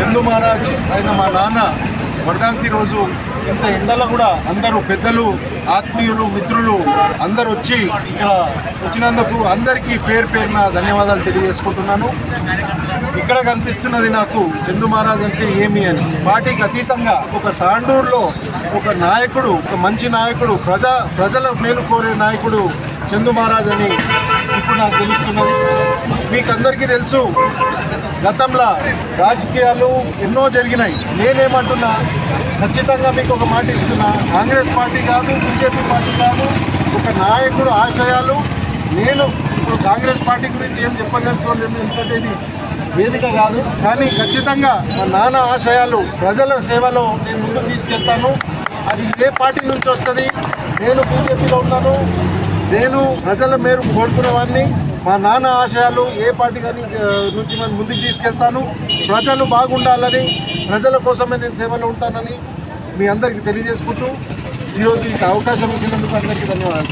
చందు మహారాజ్ ఆయన మా నాన్న వర్ధంతి రోజు ఇంత ఎండలో కూడా అందరూ పెద్దలు ఆత్మీయులు మిత్రులు అందరూ వచ్చి ఇక్కడ వచ్చినందుకు అందరికీ పేరు పేరున ధన్యవాదాలు తెలియజేసుకుంటున్నాను. ఇక్కడ కనిపిస్తున్నది నాకు చందు మహారాజ్ అంటే ఏమి అని. పార్టీకి అతీతంగా ఒక తాండూరులో ఒక నాయకుడు ఒక మంచి నాయకుడు ప్రజా ప్రజల మేలు కోరే నాయకుడు చందు మహారాజ్ అని ఇప్పుడు నాకు తెలుస్తున్నది. మీకు అందరికీ తెలుసు గతంలో రాజకీయాలు ఎన్నో జరిగినాయి. నేనేమంటున్నా ఖచ్చితంగా మీకు ఒక మాట ఇస్తున్నా. కాంగ్రెస్ పార్టీ కాదు బీజేపీ పార్టీ కాదు ఒక నాయకుడు ఆశయాలు. నేను ఇప్పుడు కాంగ్రెస్ పార్టీ గురించి ఏం చెప్పదలుచుకోలేదు ఎందుకంటే ఇది వేదిక కాదు. కానీ ఖచ్చితంగా మా నాన్న ఆశయాలు ప్రజల సేవలో నేను ముందుకు తీసుకెళ్తాను. అది ఏ పార్టీ నుంచి వస్తుంది. నేను బీజేపీలో ఉన్నాను. నేను ప్రజల మేరకు కోరుకునేవాడిని మా నాన్న ఆశయాలు ఏ పార్టీ కానీ నుంచి మనం ముందుకు తీసుకెళ్తాను. ప్రజలు బాగుండాలని ప్రజల కోసమే నేను సేవలో ఉంటానని మీ అందరికీ తెలియజేసుకుంటూ ఈరోజు ఈ అవకాశం ఇచ్చినందుకు అందరికీ ధన్యవాదాలు.